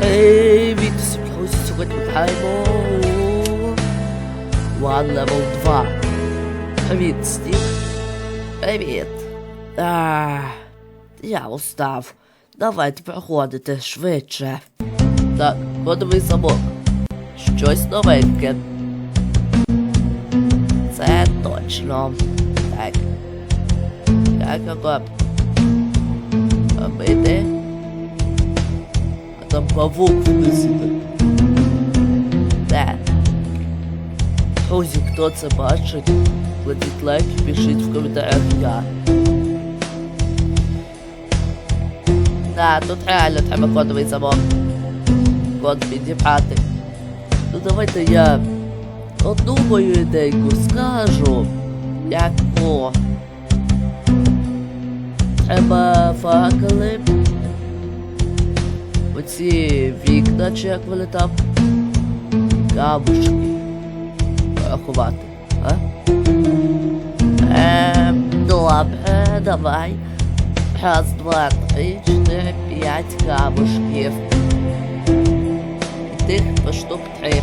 Привіт всім! Сьогодні граємо One Level 2. Привіт. Привіт. А, я устав. Давайте проходити швидше. Так, кодовий замок. Щось новеньке. Це точно. Так. Як його робити? Там павук внизу. Де? Друзі, хто це бачить? Кладіть лайк і пишіть в коментарях я. Да, тут реально треба кодовий замок. Код підібрати. Ну давайте я одну ідейку скажу. Як о. Треба факели. Оці вікна, чи там. Камушки. Рахувати, а? Ем, добре, давай. Раз, два, три, чотири, п'ять камушків. І тих по штук три.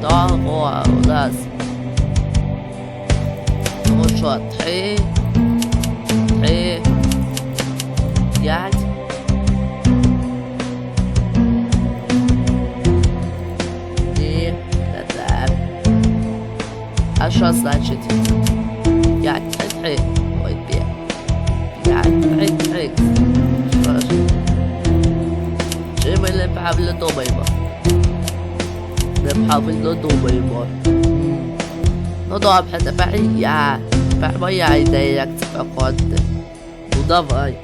Того у нас. Ну що, три, три, п'ять. Три, три. Що ж? Чи ми неправильно думаємо? Неправильно думаємо. Ну добре, тепер я. Тепер моя ідея, як це проходити. Ну давай.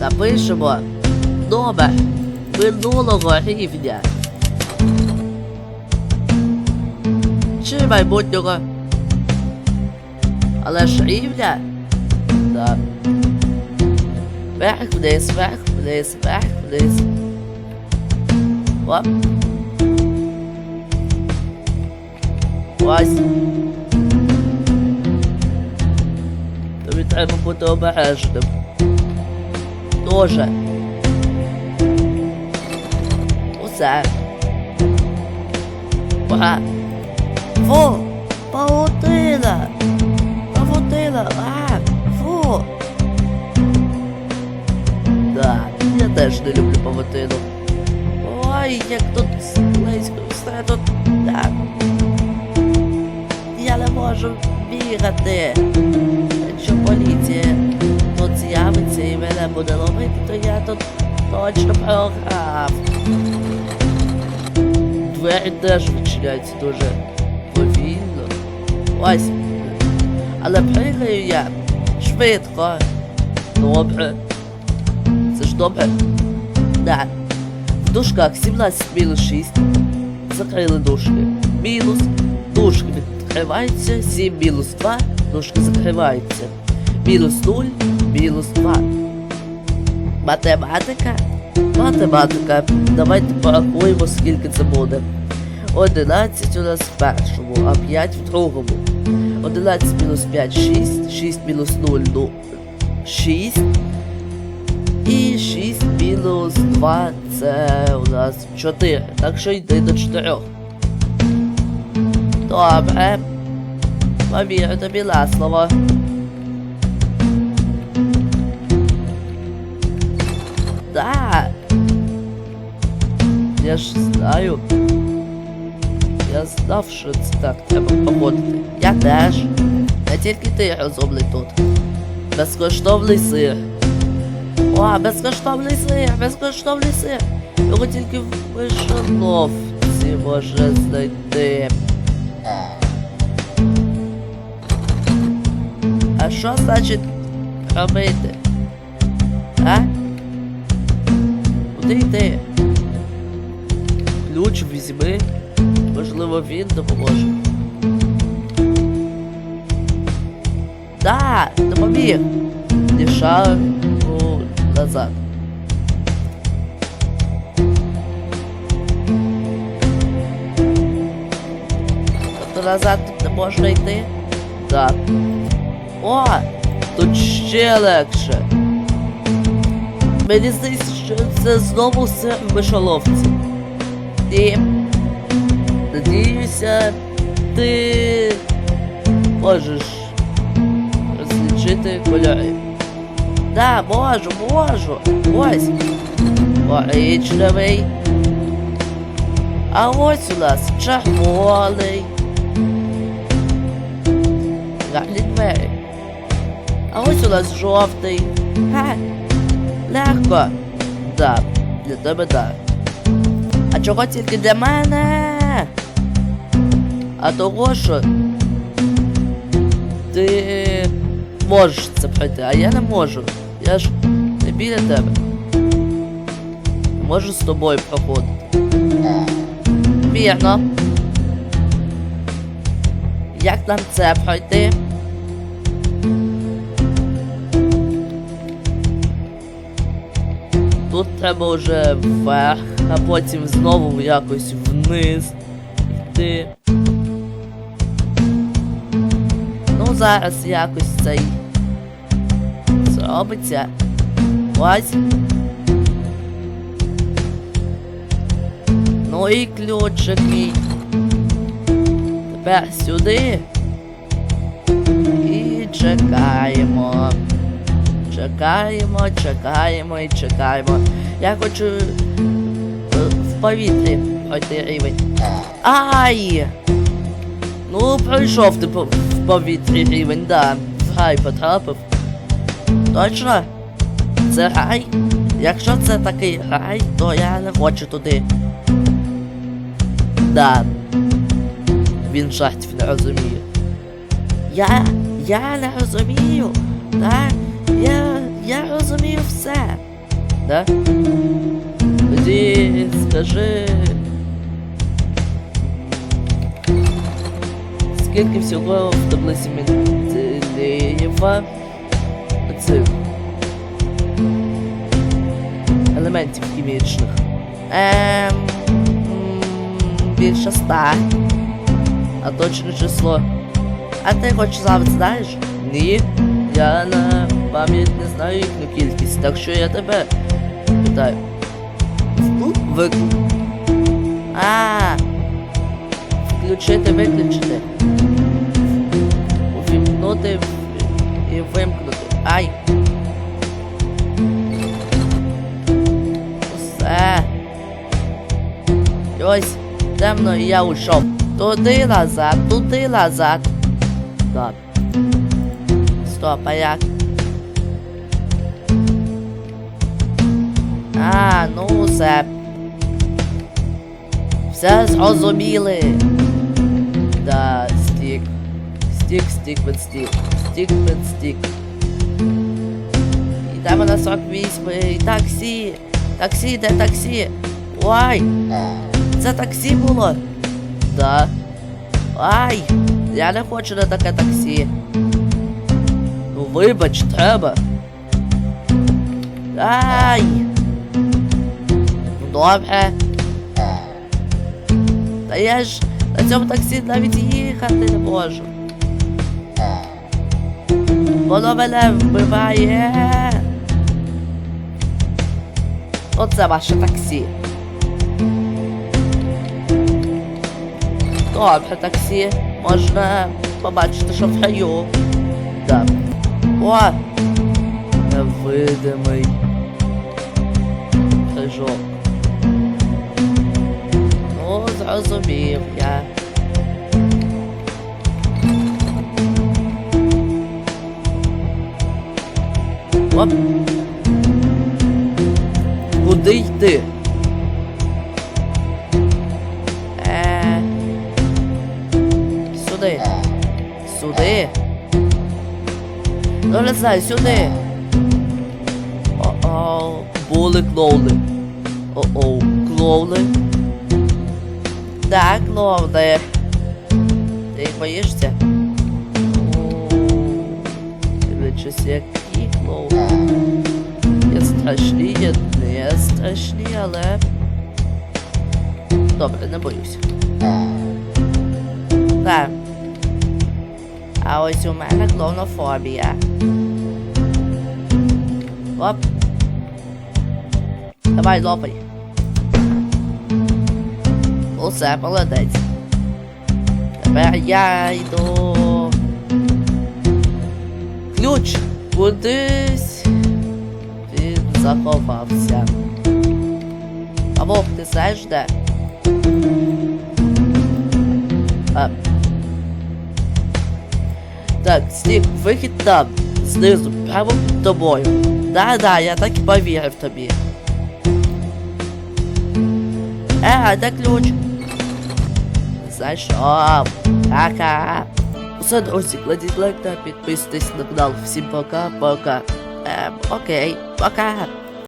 Напишемо номер минулого рівня. Чи майбутнього. Але ж рівня? Так. Вверх, вниз, вверх, вниз, вверх, вниз. Оп. Ось. Тобі треба бути обережним. Дуже. Усе. Ура. Фу! Паутина! Паутина! А! Фу! Да, я теж не люблю павутину. Ой, як тут слизько, все тут так. Я не можу бігати. Якщо поліція тут з'явиться і мене буде ловити, то я тут точно програв. Двері теж відчиняються дуже. Ось. Але пригаю я швидко. Добре. Це ж добре. Да. В дужках 17 мінус 6. Закрили дужки. Мінус. Дужки відкриваються. 7 мінус 2. Дужки закриваються. Мінус 0, мінус 2. Математика. Математика. Давайте порахуємо, скільки це буде. 11 у нас в першому, а 5 в другому. 11 мінус 5 6, 6 мінус 0 ну, 6. І 6 мінус 2 це у нас 4. Так що йди до 4. Добре. Повірю тобі на слово. Так. Я ж знаю. Я знав, що це так треба поводити. Я теж. Не тільки ти розумний тут. Безкоштовний сир. О, безкоштовний сир, безкоштовний сир. Його тільки в мишоловці може знайти. А що значить робити? А? Куди йти? Ключ візьми. Можливо, він допоможе. Да, допоміг. Шагу назад. Тобто назад не можна йти? Так. О! Тут ще легше. Мені здається, що це знову все мишоловці. Надіюся, ти можеш розлічити кольори. Да, можу, можу. Ось. Коричневий. А ось у нас червоний. Гарні двері. А ось у нас жовтий. Ха. Легко. Да, для тебе да. А чого тільки для мене? А того що ти можеш це пройти, а я не можу. Я ж не біля тебе. Можу з тобою проходити. Вірно. Як нам це пройти? Тут треба вже вверх, а потім знову якось вниз йти. Зараз якось цей зробиться. Ось. Ну і ключик мій. Тепер сюди. І чекаємо. Чекаємо, чекаємо і чекаємо. Я хочу е, в повітрі пройти рівень. Ай! Ну, пройшов ти по- в повітрі рівень, да. В рай потрапив. Точно? Це рай? Якщо це такий рай, то я не хочу туди. Да. Він жартів не розуміє. Я. Я не розумію. Да? Я. Я розумію все. Да? Тоді скажи. Скільки всього в таблиці Менделєєва цих елементів хімічних? Ем, більше ста. А точне число. А ти хоч сам знаєш? Ні. Я на пам'ять не знаю їхню кількість, так що я тебе питаю. Ви... А. Включити, виключити. Увімкнути в- і вимкнути. Ай. Усе. І ось темно і я ушов. Туди назад, туди назад. Так. Стоп, а як? А, ну все. Все зрозуміли. Стік, стік від стік. Стік від стік. Йдемо на 48 таксі. Таксі, де таксі? Ой! Це таксі було? Да. Ай! Я не хочу на таке таксі. Ну вибач, треба. Ай! Ну, Добре. Та я ж на цьому таксі навіть їхати не можу. Воно мене вбиває. Оце ваше таксі. Добре, таксі. Можна побачити, що в раю. Так. О! Невидимий. Крижок. Ну, зрозумів я. Оп. Куди йти? Е. Сюди. Сюди. Ну, не сюди. О-оу. Були клоуни. О-оу. Клоуни. Так, клоуни. Ти боїшся? Дивлячись, які клоуни. Є страшні, є не страшні, але... Добре, не боюся. Так. А ось у мене клоунофобія. Оп. Давай, лопай. Усе, молодець. Тепер я йду. Ключ кудись. Він заховався. А вовк, ти знаєш де? А. Так, Снік, вихід там, знизу, під тобою. Да-да, я так і повірив тобі. Е, а де ключ? Зайшов. Пока. Усе, друзі, кладіть лайк та підписуйтесь на канал. Всім пока-пока. Ем, окей, пока.